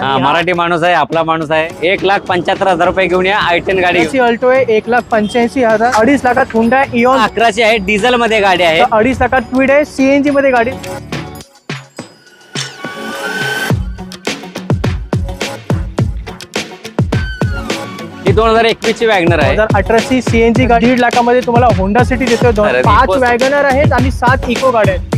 हा मराठी माणूस आहे आपला माणूस आहे. एक लाख पंच्याहत्तर हजार रुपये घेऊन या आय टेन गाडी अल्टो आहे एक लाख पंच्याऐंशी हजार अडीच लाखात हुंडा इऑन अकराची आहे डिझेल मध्ये गाडी आहे. अडीच लाखात क्विड आहे सीएनजी मध्ये गाडी. ही दोन हजार एकवीस ची वॅगनर आहे. हजार अठराची सीएनजी गाडी. दीड लाखामध्ये तुम्हाला होंडा सिटी देतोय दोन अरे, पाच वॅगनर आहेत आणि सात इको गाड्या आहेत.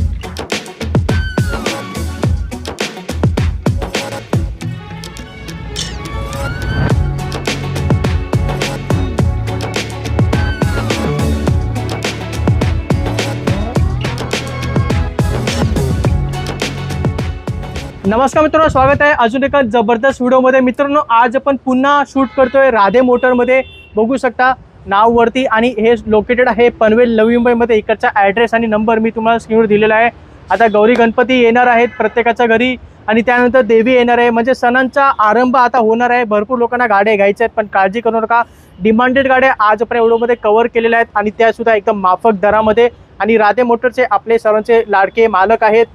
नमस्कार मित्रांनो स्वागत आहे अजून एका जबरदस्त व्हिडिओमध्ये. मित्रांनो आज आपण पुन्हा शूट करतोय राधे मोटरमध्ये. बघू शकता नाववरती आणि हे लोकेटेड आहे पनवेल नवी मुंबईमध्ये. इकडचा ॲड्रेस आणि नंबर मी तुम्हाला स्क्रीनवर दिलेला आहे. आता गौरी गणपती येणार आहेत प्रत्येकाच्या घरी आणि त्यानंतर देवी येणार आहे. म्हणजे सणांचा आरंभ आता होणार आहे. भरपूर लोकांना गाड्या घ्यायच्या आहेत पण काळजी करू नका. डिमांडेड गाड्या आज आपण एवढोमध्ये कव्हर केलेल्या आहेत आणि त्यासुद्धा एकदम माफक दरामध्ये. आणि राधे मोटरचे आपले सर्वांचे लाडके मालक आहेत.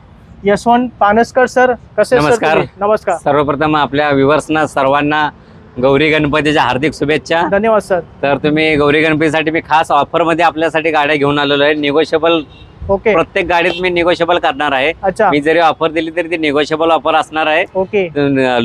यशवंत पानसकर सर कसे सर नमस्कार. नमस्कार. सर्वप्रथम आपल्या व्ह्युअर्सना सर्वांना गौरी गणपतीच्या हार्दिक शुभेच्छा. धन्यवाद सर. तर तुम्ही गौरी गणपतीसाठी मी खास ऑफरमध्ये आपल्यासाठी गाड्या घेऊन आलेलो आहे. Negotiable okay. प्रत्येक गाडीत मी निगोशिएबल करणार आहे. मी जरी ऑफर दिली तरी ती निगोशिएबल ऑफर असणार आहे. ओके.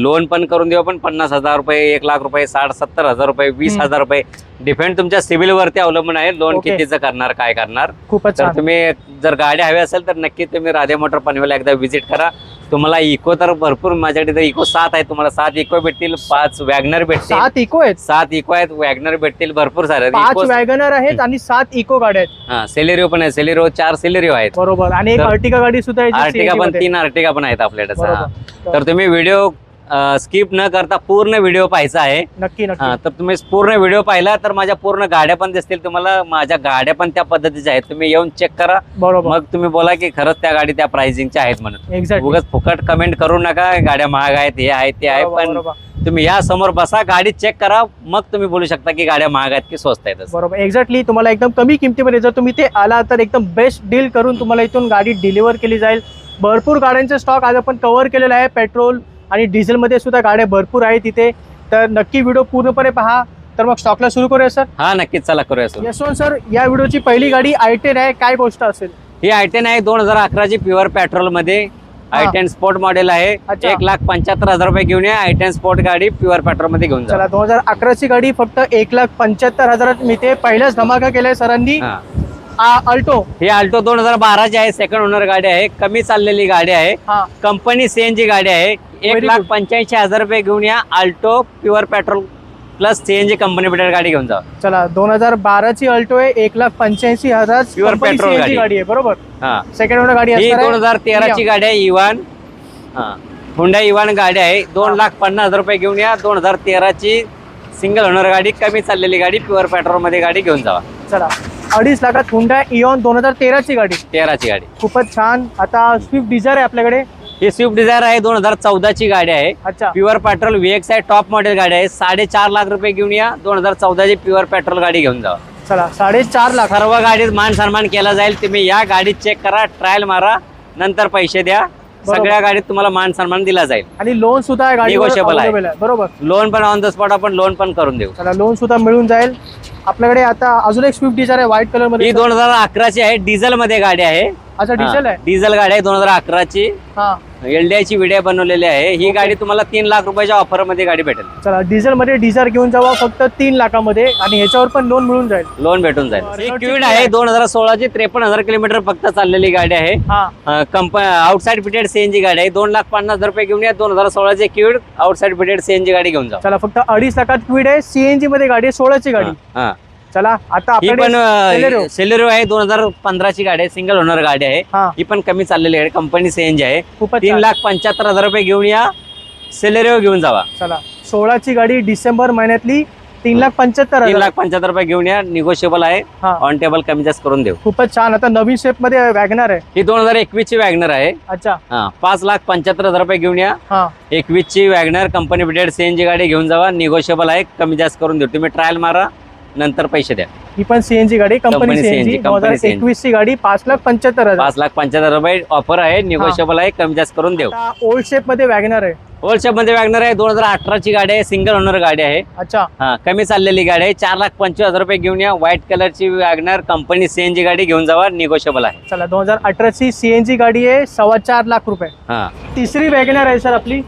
लोन पण करून देऊ पण पन्नास हजार रुपये एक लाख रुपये साठ सत्तर हजार रुपये वीस. हजार रुपये. डिपेंड तुमच्या सिव्हिल वरती अवलंबून आहे लोन. कितीचं करणार काय करणार. खूपच तुम्ही जर गाडी हवी असेल तर नक्की तुम्ही राधे मोटर पनवेलला एकदा व्हिजिट करा. तुम्हाला इको तर भरपूर माझ्याकडे तर इको सात आहे तुम्हाला सात इको भेटतील पाच वॅगनर भेटतील. सात इको आहेत? सात इको आहेत वॅगनर भेटतील भरपूर सारे. पाच इको वॅगनर आहेत आणि सात इको गाड्या आहेत. हा सेलेरिओ पण आहे. सेलेरिओ चार सेलेरिओ आहेत. बरोबर. आणि एक तर- अर्टिका गाडी सुद्धा आहे जी आर्टिका CNG पण मध्ये. तीन आर्टिका पण आहेत आपल्याकडे. बरोबर. तर तुम्ही व्हिडिओ स्किप न करता पूर्ण व्हिडिओ पाहायचा आहे. नक्की हा, नक्की तर तुम्ही पूर्ण व्हिडिओ पाहिला तर माझ्या पूर्ण गाड्या पण दिसतील. तुम्हाला माझ्या गाड्या पण त्या पद्धतीच्या आहेत. तुम्ही येऊन चेक करा. बरोबर. मग तुम्ही बोला की खरंच त्या गाडी त्या प्राइसिंगच्या आहेत म्हणून. एक्झॅक्ट उगाच फुकट कमेंट करू नका. गाड्या महाग आहेत हे आहेत ते आहे पण तुम्ही या समोर बसा गाडी चेक करा. मग तुम्ही बोलू शकता की गाड्या महाग आहेत की स्वस्त आहेत असं. बरोबर. एक्झॅक्टली तुम्हाला एकदम कमी किमतीमध्ये जर तुम्ही ते आला तर एकदम बेस्ट डील करून तुम्हाला इथून गाडी डिलिव्हर केली जाईल. भरपूर गाड्यांचे स्टॉक आज आपण कव्हर केलेला आहे. पेट्रोल आणि डिझेलमध्ये सुद्धा गाड्या भरपूर आहेत तिथे तर नक्की व्हिडिओ पूर्णपणे पहा. तर मग स्टॉकला सुरू करूया सर हा नक्कीच. चला करूया सुरू. यशवंत सर या व्हिडिओची पहिली गाडी आय टेन आहे. काय गोष्ट असेल? ही आय टेन आहे दोन हजार अकराची प्युअर पेट्रोलमध्ये आय टेन स्पोर्ट मॉडेल आहे. एक लाख पंच्याहत्तर हजार रुपये घेऊन या. आय टेन स्पोर्ट गाडी प्युअर पेट्रोलमध्ये घेऊन चला दोन हजार अकराची गाडी फक्त एक लाख पंच्याहत्तर हजारात मिळते. पहिलाच धमाका केलाय सरांनी. अल्टो ही आल्टो दोन हजार बाराची आहे. सेकंड ओनर गाडी आहे. कमी चाललेली गाडी आहे. कंपनी सीएनजी गाडी आहे. एक लाख. पंच्याऐंशी हजार रुपये घेऊन या Alto pure petrol plus CNG company petrol गाडी घेऊन जा. चला दोन हजार बाराची अल्टो आहे एक लाख पंच्याऐंशी हजार petrol CNG गाडी. आहे बरोबर? हा. सेकंड ओनर गाडी ही दोन. हजार तेराची गाडी आहे इवान. हा. हुंडा इवान गाडी आहे. दोन. लाख पन्नास हजार रुपये घेऊन या. दोन हजार तेराची सिंगल ओनर गाडी कमी चाललेली गाडी प्युअर पेट्रोलमध्ये गाडी घेऊन जावा चला अडीच लाखात हुंडा इऑन दोन हजार तेराची गाडी. तेराची गाडी. खूपच छान. आता स्विफ्ट डिझायर आहे आपल्याकडे. ही स्विफ्ट डिझायर आहे दोन हजार चौदाची गाडी आहे. अच्छा. प्युअर पेट्रोल व्हीएक्स आहे टॉप मॉडेल गाडी आहे. साडेचार लाख रुपये घेऊन या दोन हजार चौदाची प्युअर पेट्रोल गाडी घेऊन जावा चला साडेचार लाख. सर्व गाडीत मान सन्मान केला जाईल. तुम्ही या गाडीत चेक करा ट्रायल मारा नंतर पैसे द्या. सगळ्या गाडीत तुम्हाला मान सन्मान दिला जाईल. आणि लोन सुद्धा Negotiable आहे. आहे. बरोबर. लोन पण ऑन द स्पॉट आपण लोन पण करून देऊ. चला लोन सुद्धा मिळून जाईल. आपल्याकडे आता अजून एक स्विफ्ट डिझायर आहे व्हाईट कलर ही मध्ये दोन हजार अकराची आहे डिझेल मध्ये गाडी आहे. अच्छा डिझेल आहे. डिझेल गाडी आहे दोन हजार अकराची. हा. एलडीआय ची व्हिडिओ बनवलेली आहे. ही गाडी तुम्हाला तीन लाख रुपयाच्या ऑफरमध्ये गाडी भेटेल. चला डिझेल मध्ये डिझायर घेऊन जावा फक्त तीन लाखामध्ये आणि ह्याच्यावर पण लोन मिळून जाईल. लोन भेटून जाईल. क्विड आहे. दोन हजार सोळाची त्रेपन्न हजार किलोमीटर फक्त चाललेली गाडी आहे. हा. कंपनी आउटसाइड फिटेड सीएनजी गाडी आहे. दोन लाख पन्नास हजार रुपये घेऊन या दोन हजार सोळाची क्विड आउटसाइड फिटेड सीएनजी गाडी घेऊन जा. चला फक्त अडीच लाखात क्विड आहे. सीएनजी मध्ये गाडी आहे सोळाची गाडी. हा. चला आता ही पण Celerio. सेलेरो आहे दोन हजार पंधराची गाडी आहे सिंगल ओनर गाडी आहे. हा. ही पण कमी चाललेली आहे कंपनी सीएनजी आहे. खूपच तीन छान. लाख पंच्याहत्तर हजार रुपये घेऊन या सेलेरिओ घेऊन जावा. चला सोळाची गाडी डिसेंबर महिन्यातली तीन लाख पंच्याहत्तर तीन हजार. लाख पंच्याहत्तर रुपये घेऊन या निगोशिएबल आहे. हा. ऑन टेबल कमी जास्त करून देऊ. खूपच छान आता नवीन शेपमध्ये वॅगनर आहे. ही दोन हजार एकवीस ची वॅगनर आहे. अच्छा. हा पाच लाख पंच्याहत्तर हजार रुपये घेऊन या. हा. एकवीस ची वॅगनर कंपनी फिटेड सीएनजी गाडी घेऊन जावा निगोशिएबल आहे कमी जास्त करून देऊ. तुम्ही ट्रायल मारा. नंतर पैसे द्या. ही पण सीएनजी गाडी कंपनी सीएनजी CNG, दोन हजार company CNG. एकवीस ची गाडी पाच लाख पंच्याहत्तर हजार. पाच लाख पंच्याहत्तर रुपये ऑफर आहे निगोशिएबल आहे कमी जास्त करून देऊ. ओल्ड शेपमध्ये वॅगनर आहे. होलसेल मध्ये वॅगनर आहे दोन हजार अठराची गाडी आहे सिंगल ओनर गाडी आहे. अच्छा. हा कमी चाललेली गाडी आहे चार लाख पंचवीस हजार रुपये घेऊन या व्हाईट कलरची वॅगनर कंपनी सीएनजी गाडी घेऊन जावा निगोशिएबल आहे. चला दोन हजार अठराची सीएनजी गाडी आहे सव्वा चार लाख रुपये. हा. तिसरी वॅगनर आहे सर आपली.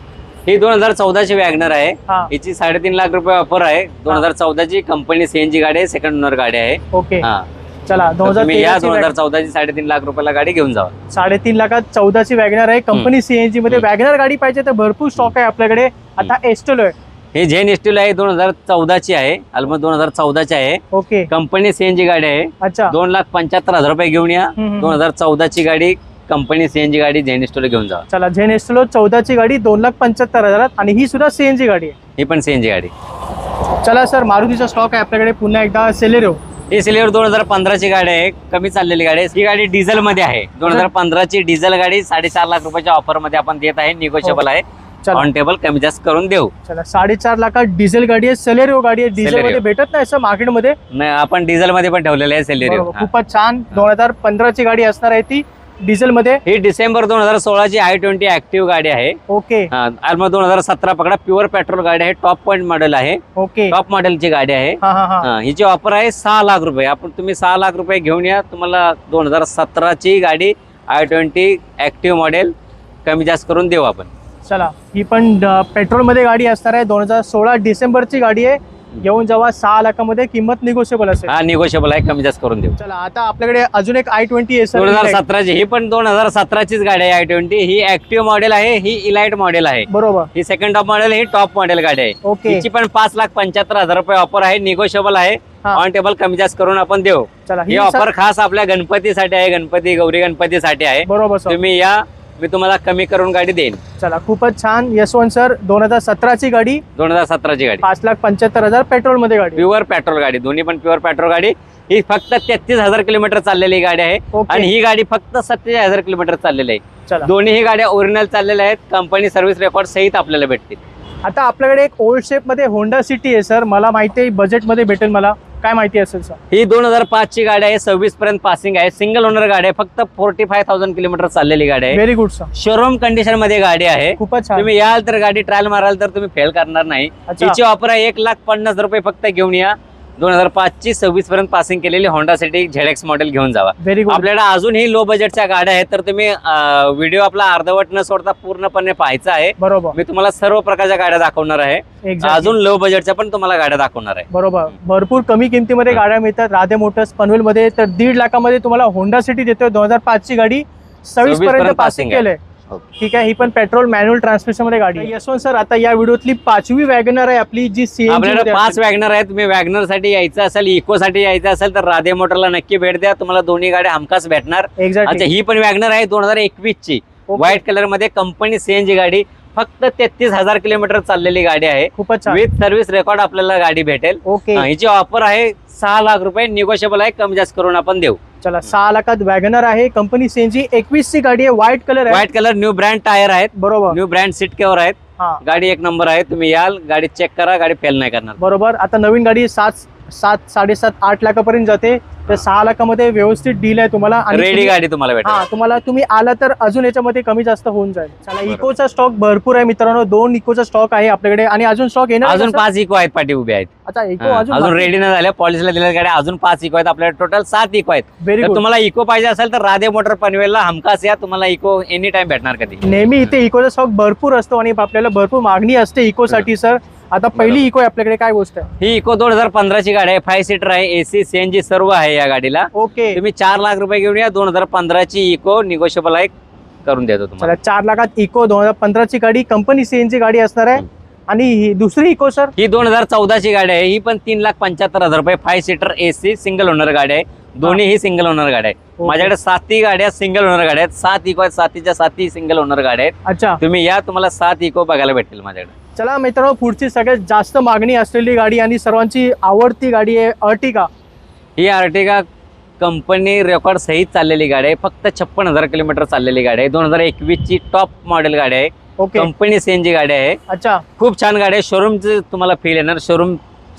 ही दोन हजार चौदाची वॅगनर आहे. हा. हिची साडेतीन लाख रुपये ऑफर आहे. दोन हजार चौदाची कंपनी सीएनजी गाडी आहे सेकंड ओनर गाडी आहे. ओके. हा. चला दोन तर हजार तुम्ही या दोन हजार चौदाची साडेतीन लाख रुपयाला गाडी घेऊन जावा साडेतीन लाखात चौदाची वॅगनर आहे. कंपनी सीएनजी मध्ये वॅगनर गाडी पाहिजे तर भरपूर स्टॉक आहे आपल्याकडे. आता एस्टोलो आहे. हे झेन एस्टील आहे दोन हजार चौदाची आहे. ऑलमोस्ट दोन हजार चौदाची आहे. ओके. कंपनी सीएनजी गाडी आहे. अच्छा. दोन लाख पंच्याहत्तर हजार रुपये घेऊन या. हम्म, हम्म. दोन हजार चौदाची गाडी कंपनी सीएनजी गाडी झेन एस्टील घेऊन जावा चला झेन एस्टोलो चौदाची गाडी दोन लाख पंच्याहत्तर हजारात आणि ही सुद्धा सीएनजी गाडी आहे. ही पण सीएनजी गाडी. चला सर मारुतीचा स्टॉक आहे आपल्याकडे. पुन्हा एकदा सेलेरो ही सिल्वर दोन हजार पंधराची गाडी आहे. कमी चाललेली गाडी आहे. ही गाडी डिझेल मध्ये आहे दोन हजार पंधराची डिझेल गाडी साडेचार लाख रुपयाच्या ऑफरमध्ये आपण देत आहे. निगोशिएबल आहे. ऑन टेबल कमी जास्त करून देऊ. चला साडेचार लाखात डिझेल गाडी आहे. सेलेरिओ गाडी आहे. डिझेल मध्ये. भेटत नाही असं मार्केटमध्ये नाही, आपण डिझेल मध्ये पण ठेवलेले आहे सेलेरिओ. खूपच छान. दोन हजार पंधराची गाडी असणार आहे ती. डिझेल मध्ये ही डिसेंबर दोन हजार सोळाची आय ट्वेंटी ऍक्टिव्ह गाडी आहे. ओके. दोन हजार सतरा पकडा प्युअर पेट्रोल गाडी आहे टॉप पॉईंट मॉडेल आहे. ओके. टॉप मॉडेलची गाडी आहे. हा हा हा. हा, हिची ऑफर आहे सहा लाख रुपये. आपण तुम्ही सहा लाख रुपये घेऊन या तुम्हाला दोन हजार सतराची गाडी आय ट्वेंटी ऍक्टिव्ह मॉडेल कमी जास्त करून देऊ आपण. चला ही पण पेट्रोलमध्ये गाडी असणार आहे. दोन हजार सोळा डिसेंबरची गाडी आहे. घेऊन जेव्हा सहा लाखामध्ये किंमत निगोशिएबल असेल. हा निगोशिएबल आहे. कमी जास्त करून देऊ. चला आता आपल्याकडे अजून एक आय ट्वेंटी आहे दोन हजार सतराची ही पण दोन हजार सतराचीच गाडी आहे आय ट्वेंटी ही ऍक्टिव्ह मॉडेल आहे ही इलाइट मॉडेल आहे. बरोबर. ही सेकंड टॉप मॉडेल ही टॉप मॉडेल गाडी आहे. ओके. हिची पण पाच लाख पंच्याहत्तर हजार रुपये ऑफर आहे निगोशिएबल आहे. ऑन टेबल कमी जास्त करून आपण देऊ. ही ऑफर खास आपल्या गणपतीसाठी आहे गणपती गौरी गणपतीसाठी आहे. बरोबर तुम्ही या मी तुम्हाला कमी करून गाडी देईन. चला खूपच छान. यशवंत सर दोन हजार सतराची गाडी दोन हजार सतराची गाडी. पाच लाख पंच्याहत्तर हजार पेट्रोलमध्ये गाडी. प्युअर पेट्रोल गाडी. दोन्ही पण प्युअर पेट्रोल गाडी. ही फक्त तेहतीस हजार किलोमीटर चाललेली गाडी आहे. आणि ही गाडी फक्त सत्तेचाळीस हजार किलोमीटर चाललेली आहे. चला. दोन्ही गाड्या ओरिजिनल चाललेल्या आहेत. कंपनी सर्व्हिस रेकॉर्ड सहित आपल्याला भेटतील. आता आपल्याकडे एक ओल्ड शेपमध्ये होंडा सिटी आहे सर मला माहिती आहे बजेटमध्ये भेटेल मला. काय माहिती असेल सर ही दोन हजार पाच ची गाडी आहे सव्वीस पर्यंत पासिंग आहे. सिंगल ओनर गाडी आहे फक्त फोर्टी फाय थाउजंड किलोमीटर चाललेली गाडी आहे. व्हेरी गुड सर शोरूम कंडिशनमध्ये गाडी आहे. खूपच छान. तुम्ही याल तर गाडी ट्रायल माराल तर तुम्ही फेल करणार नाही. अच्छा. हिची ऑफर आहे एक लाख पन्नास रुपये फक्त घेऊन या. दोन हजार पाच ची सव्वीस पर्यंत पासिंग केलेली होंडा सिटी झेडेक्स मॉडेल घेऊन जावा. व्हेरी गुड आपल्याला अजूनही लो बजेटच्या गाड्या आहेत तर तुम्ही व्हिडिओ आपला अर्धवट न सोडता पूर्णपणे पाहायचा आहे. बरोबर. मी तुम्हाला सर्व प्रकारच्या गाड्या दाखवणार आहे. अजून लो बजेटच्या पण तुम्हाला गाड्या दाखवणार आहे. बरोबर. भरपूर कमी किमतीमध्ये. गाड्या मिळतात. राधे मोटर्स पनवेल मध्ये तर दीड लाखामध्ये तुम्हाला होंडा सिटी देतोय. दोन हजार पाच ची गाडी सव्वीस 26 पर्यंत पासिंग. केलंय. ठीक आहे ही पण पेट्रोल मॅन्युअल ट्रान्समिशनमध्ये गाडी आहे. यशवंत सर आता या व्हिडिओतली पाचवी वॅगनर आहे आपली जी आपल्याकडे सीएनजी पाच वॅगनर आहेत. तुम्ही वॅगनरसाठी यायचं असेल इको साठी यायचं असेल तर राधे मोटरला नक्की भेट द्या. तुम्हाला दोन्ही गाड्या हमखास भेटणार. अच्छा ही पण वॅगनर आहे दोन हजार एकवीस ची व्हाईट कलरमध्ये कंपनी सीएनजी गाडी. फक्त तेहतीस हजार किलोमीटर चाललेली गाडी आहे. खूपच छान. विथ सर्व्हिस रेकॉर्ड आपल्याला गाडी भेटेल. ओके हा, हिची ऑफर आहे सहा लाख रुपये निगोशिएबल आहे कमी जास्त करून आपण देऊ. चला सहा लाखात वॅगनर आहे. कंपनी सीएनजी एकवीस ची गाडी आहे. व्हाईट कलर आहे. White colour new brand tyre आहेत. बरोबर. न्यू ब्रँड सीट केवर आहेत. हा. गाडी एक नंबर आहे. तुम्ही याल गाडी चेक करा गाडी फेल नाही करणार. बरोबर. आता नवीन गाडी सात सात साडेसात आठ लाखापर्यंत जाते. तर सहा लाखामध्ये व्यवस्थित डील आहे तुम्हाला. रेडी गाडी तुम्हाला भेटेल. हा तुम्हाला तुम्ही आला तर अजून याच्यामध्ये कमी जास्त होऊन जाईल. चला बरोबर. इकोचा स्टॉक भरपूर आहे मित्रांनो. दोन इकोचा स्टॉक आहे आपल्याकडे. आणि अजून स्टॉक येणार अजून? पाच इको आहेत पाठी उभे आहेत. अच्छा इको हा, अजून रेडी नाही झाल्या. पॉलिसीला दिलेल्या गाड्या अजून पाच इको आहेत. आपल्याकडे टोटल सात इको आहेत. व्हेरी गुड तुम्हाला इको पाहिजे असेल तर राधे मोटर पनवेलला हमखास या. तुम्हाला इको एनी टाइम भेटणार कधी. नेहमी इथे इकोचा स्टॉक भरपूर असतो आणि आपल्याला भरपूर मागणी असते इकोसाठी सर आता पहिली इको आहे आपल्याकडे काय गोष्ट आहे? ही इको दोन हजार पंधराची गाडी आहे. फाय सीटर आहे. एसी सीएनजी सर्व आहे या गाडीला. ओके. तुम्ही चार लाख रुपये घेऊन या. दोन हजार पंधराची इको निगोशिएबल आहे. करून देतो तुम्हाला. चला चार लाखात इको दोन हजार पंधराची गाडी. कंपनी सीएनची गाडी असणार आहे. आणि ही दुसरी इको सर ही दोन हजार चौदाची गाडी आहे. ही पण तीन लाख पंच्याहत्तर हजार रुपये. Five seater AC single owner गाडी आहे. दोन्ही ही सिंगल ओनर गाड्या आहे ओके. माझ्याकडे साती गाड्या सिंगल ओनर गाड्या आहेत. सात इको आहेत सातीच्या साती सिंगल ओनर गाड्या आहेत. अच्छा. तुम्ही या तुम्हाला सात इको बघायला भेटेल माझ्याकडे. चला मित्रांनो पुढची सगळ्यात जास्त मागणी असलेली गाडी आणि सर्वांची आवडती गाडी आहे अर्टिका ही आर्टिगा कंपनी रेकॉर्ड सहित चाललेली गाडी आहे. फक्त छप्पन हजार किलोमीटर चाललेली गाडी आहे. दोन हजार एकवीस ची टॉप मॉडेल गाडी आहे. ओके. कंपनी सीएनजी गाडी आहे. अच्छा. खूप छान गाडी आहे. शोरूमचे तुम्हाला फील येणार. शोरूम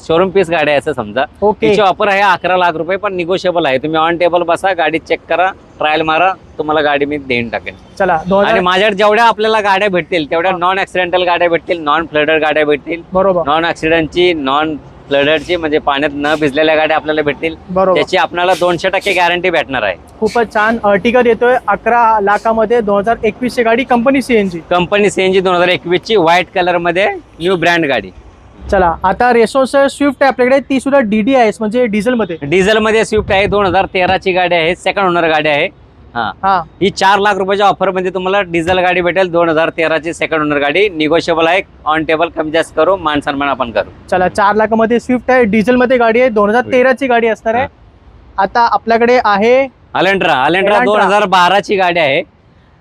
शोरूम पीस गाडी आहे असं समजा. ओके ऑफर आहे अकरा लाख रुपये पण निगोशिएबल आहे. तुम्ही ऑन टेबल बसा गाडी चेक करा ट्रायल मारा तुम्हाला गाडी मी देऊन टाकेन. चला आणि माझ्याकडे जेवढ्या आपल्याला गाड्या भेटतील तेवढ्या नॉन ऍक्सिडेंटल गाड्या भेटतील नॉन फ्लडेड गाड्या भेटतील. बरोबर. नॉन ऍक्सिडेंटची नॉन फ्लडेडची म्हणजे पाण्यात न भिजलेल्या गाड्या आपल्याला भेटतील. बरोबर. त्याची आपल्याला दोनशे टक्के गॅरंटी भेटणार आहे. खूपच छान अर्टिकल येतोय. अकरा लाखामध्ये दोन हजार एकवीस ची गाडी कंपनी सीएनजी कंपनी सीएनजी दोन हजार एकवीस ची व्हाईट कलरमध्ये न्यू ब्रँड गाडी. चला आता रेसोस स्विफ्ट आहे आपल्याकडे ती सुद्धा डीडी आहे म्हणजे डिझेल मध्ये डिझेल मध्ये स्विफ्ट आहे दोन हजार तेराची गाडी आहे सेकंड ओनर गाडी आहे. हा. हा. ही चार लाख रुपयाच्या ऑफरमध्ये तुम्हाला डिझेल गाडी भेटेल दोन हजार तेराची सेकंड ओनर गाडी. निगोशिएबल आहे ऑन टेबल कमी जास्त करू मान सन्मान आपण करू. चला चार लाखामध्ये स्विफ्ट आहे डिझेल मध्ये गाडी आहे दोन हजार तेराची गाडी असणार आहे. आता आपल्याकडे आहे अलेंट्रा अलेंट्रा Elantra. दोन हजार बाराची गाडी आहे.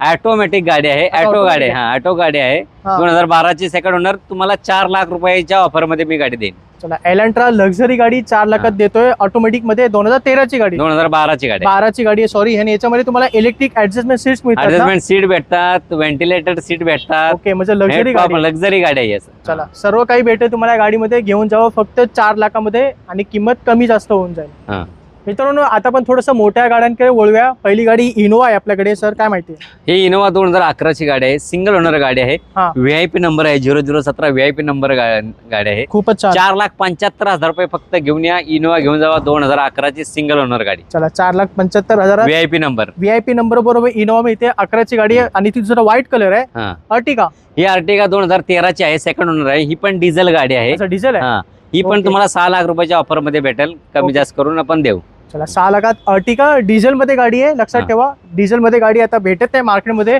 ऑटोमॅटिक गाडी आहे. ऑटो गाडी आहे हा ऑटो गाडी आहे. दोन हजार बाराची सेकंड ओनर तुम्हाला चार लाख रुपयाच्या ऑफरमध्ये मी गाडी देईन. चला एलांट्रा लक्झरी गाडी चार लाखात. देतोय. ऑटोमॅटिकमध्ये दोन हजार तेराची गाडी. दोन हजार बाराची गाडी. बाराची गाडी आहे सॉरी आणि याच्यामध्ये तुम्हाला इलेक्ट्रिक ऍडजस्टमेंट सीट्स मिळतात? ऍडजस्टमेंट सीट भेटतात व्हेंटिलेटेड सीट भेटतात. ओके म्हणजे लक्झरी गाडी. लक्झरी गाडी आहे. चला सर्व काही भेटेल तुम्हाला गाडीमध्ये. घेऊन जावं फक्त चार लाखामध्ये आणि किंमत कमी जास्त होऊन जाईल. मित्रांनो आता पण थोडस मोठ्या गाड्यांकडे वळूया. पहिली गाडी इनोवा आहे आपल्याकडे. सर काय माहिती? ही इनोवा दोन हजार अकराची गाडी आहे. सिंगल ओनर गाडी आहे. हा. व्हीआयपी नंबर आहे. झिरो झिरो सतरा व्हीआयपी नंबर गाडी आहे. खूपच छान. चार लाख पंच्याहत्तर हजार रुपये फक्त घेऊन या. इनोवा घेऊन जावा दोन हजार अकराची सिंगल ओनर गाडी. चला चार लाख पंच्याहत्तर हजार. व्हीआयपी नंबर व्हीआयपी नंबर बरोबर इनोवा मिळते. अकराची गाडी आहे. आणि ती दुसरा व्हाईट कलर आहे. हा. अर्टिका ही अर्टिगा दोन हजार तेराची आहे. सेकंड ओनर आहे. ही पण डिझेल गाडी आहे. डिझेल आहे? हा. ही पण. तुम्हाला सहा लाख रुपयाच्या ऑफरमध्ये भेटेल. कमी. जास्त करून आपण देऊ. चला सहा लाखात अर्टिका डिझेल मध्ये गाडी आहे. लक्षात हा. ठेवा डिझेल मध्ये गाडी आता भेटत नाही मार्केटमध्ये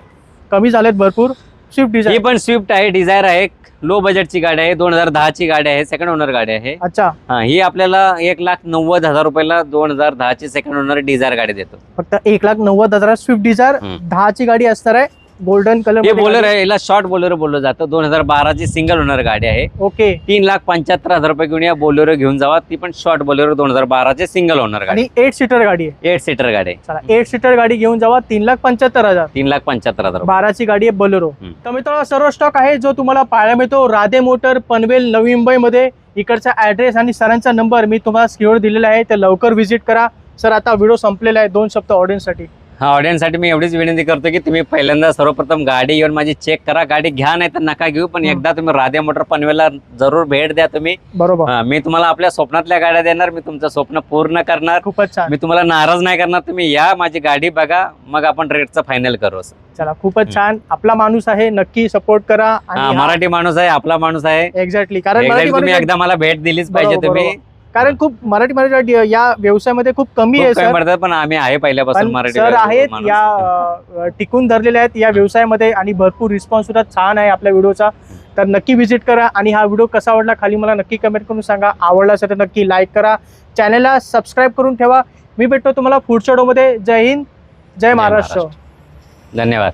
कमी झालेत भरपूर. स्विफ्ट ही डिझेल पण स्विफ्ट आहे डिझायर आहे. लो बजेटची गाडी आहे दोन हजार दहाची गाडी आहे सेकंड ओनर गाडी आहे. अच्छा. हा ही आपल्याला एक लाख नव्वद हजार रुपयाला दोन हजार दहाची सेकंड ओनर डिझायर गाडी देतो. फक्त एक लाख नव्वद हजार स्विफ्ट डिझायर. दहाची गाडी असणार आहे. गोल्डन कलर हे बोलर आहे याला शॉर्ट बोलेरो बोललं जातं. दोन हजार बाराची सिंगल ओनर गाडी आहे. ओके. तीन लाख पंच्याहत्तर हजार रुपये घेऊन या बोलेरो घेऊन जावा. ती पण शॉर्ट बोलेरो दोन हजार बाराचे सिंगल ओनर गाडी आणि एट सीटर गाडी आहे. एट सीटर गाडी आहे. चला एट सीटर गाडी घेऊन जावा. तीन लाख पंच्याहत्तर हजार. तीन लाख पंच्याहत्तर हजार. बाराची गाडी आहे बलोरो. तर मित्रांनो सर्व स्टॉक आहे जो तुम्हाला पाहायला मिळतो. राधे मोटर पनवेल नवी मुंबईमध्ये. इकडचा ऍड्रेस आणि सरांचा नंबर मी तुम्हाला स्क्रीनवर दिलेला आहे. तर लवकर व्हिजिट करा. सर आता व्हिडिओ संपलेला आहे. दोन शब्द ऑडियन्ससाठी ऑडियन्ससाठी मी एवढीच विनंती करतो की तुम्ही पहिल्यांदा सर्वप्रथम गाडी येऊन माझी चेक करा. गाडी घ्या नाही तर नका घेऊ पण. एकदा तुम्ही राधे मोटर पनवेलला जरूर भेट द्या तुम्ही. बरोबर. हा, मी तुम्हाला आपल्या स्वप्नातल्या गाड्या देणार मी तुमचं स्वप्न पूर्ण करणार. खूपच छान. मी तुम्हाला नाराज नाही करणार तुम्ही या माझी गाडी बघा मग आपण रेटचं फायनल करू असं. चला खूपच छान. आपला माणूस आहे नक्की सपोर्ट करा. हा आणि मराठी माणूस आहे आपला माणूस आहे. एक्झॅक्टली कारण तुम्ही माणूस एकदा मला भेट दिलीच पाहिजे बरोबर, तुम्ही. कारण खूप मराठी माणूस या व्यवसायामध्ये खूप कमी आहे सर. पण आम्ही आहे पहिल्यापासून मराठी सर आहेत. या टिकून धरलेले आहेत या व्यवसायामध्ये आणि भरपूर रिस्पॉन्स सुद्धा छान आहे आपल्या व्हिडिओचा. तर नक्की व्हिजिट करा आणि हा व्हिडिओ कसा आवडला खाली मला नक्की कमेंट करून सांगा. आवडला असेल तर नक्की लाईक करा. चॅनलला सबस्क्राईब करून ठेवा. मी भेटतो तुम्हाला पुढच्या व्हिडिओमध्ये जय हिंद. जय महाराष्ट्र. धन्यवाद.